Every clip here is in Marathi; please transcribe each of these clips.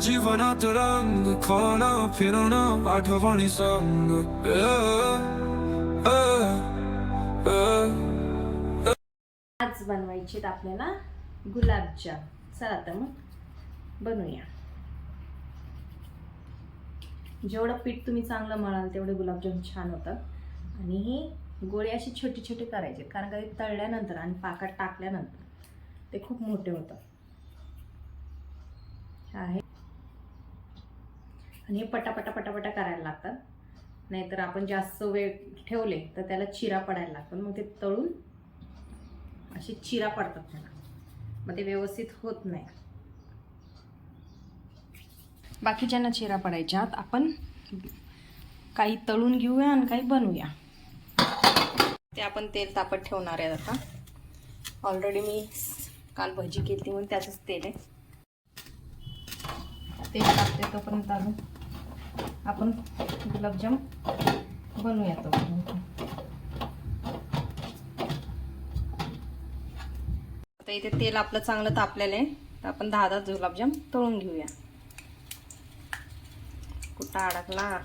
जीवनात रंग खोना फिरणं आठवणी संग. आज बनवायचे आपल्याला गुलाबजाम चला तर मग बनवूया. जेवढं पीठ तुम्ही चांगलं मळाल तेवढे गुलाबजाम छान होतात आणि हे गोळे असे छोटे छोटे करायचे कारण का तळल्यानंतर आणि पाकात टाकल्यानंतर ते खूप मोठे होतात. आहे आणि हे पटापटा पटापटा करायला लागतात. नाहीतर आपण जास्त वेळ ठेवले तर त्याला चिरा पडायला लागतात. मग ते तळून असे चिरा पडतात त्याला. मग ते व्यवस्थित होत नाही. बाकीच्यांना चिरा पडायच्या आत आपण काही तळून घेऊया आणि काही बनवूया. ते आपण तेल तापत ठेवणार आहे आता. ऑलरेडी मी काल भजी केली म्हणून त्याचंच तेल आहे. तेल तापते तोपर्यंत अजून आपण गुलाबजाम बनवूया तो. आता इथे तेल आपलं चांगलं तापलेलं आहे. तर आपण दहा दहा गुलाबजाम तळून घेऊया. कुठं अडकला?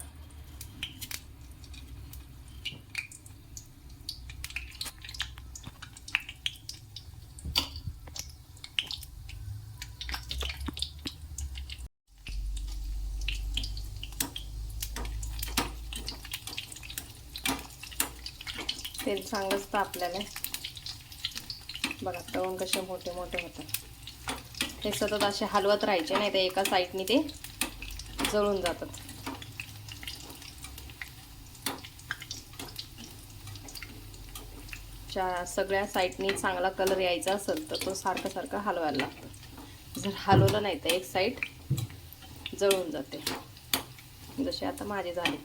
तेल चांगलंच तापलेलं आहे बघा तळून कसे मोठे मोठे होतात. ते सतत असे हलवत राहायचे नाही तर एका साईडनी ते जळून जातात. च्या सगळ्या साईडनी चांगला कलर यायचा असेल तर तो सारखं सारखं हलवायला लागतो. जर हलवलं नाही तर एक साईड जळून जाते. जसे आता माझे झाले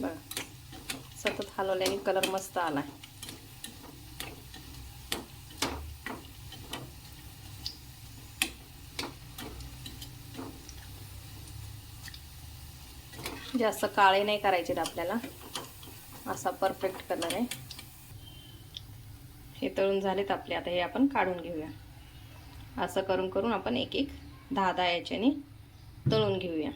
बघा सतत हलवल्याने कलर मस्त आला जास्त काळे नाही करायचे आपल्याला. असा परफेक्ट कलर आहे. हे तळून झालेत आपले. आता हे आपण काढून घेऊया. असं करून करून आपण एक एक दहा दहा याच्याने तळून घेऊया.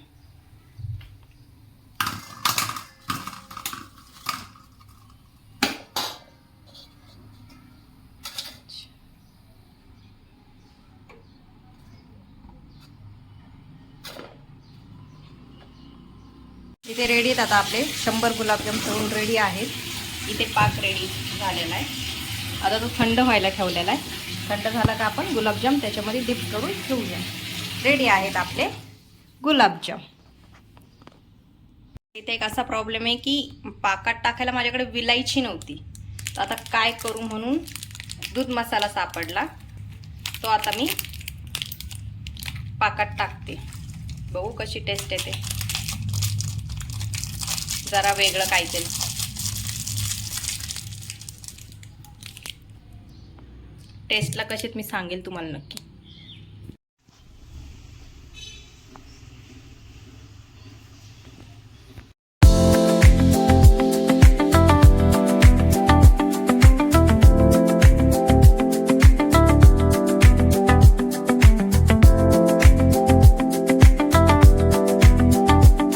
इथे रेडी आहेत आता आपले. शंभर गुलाबजाम तळून रेडी आहेत. इथे पाक रेडी झालेला आहे. आता तो थंड व्हायला ठेवलेला आहे. थंड झाला का आपण गुलाबजाम त्याच्यामध्ये डिप करून ठेवूया. रेडी आहेत आपले गुलाबजाम. इथे एक असा प्रॉब्लेम आहे की पाकात टाकायला माझ्याकडे विलायची नव्हती. तर आता काय करू म्हणून दूध मसाला सापडला. तो आता मी पाकात टाकते. बघू कशी टेस्ट येते. जरा वेगळं काहीतरी. टेस्टला कशीत मी सांगेल तुम्हाला नक्की.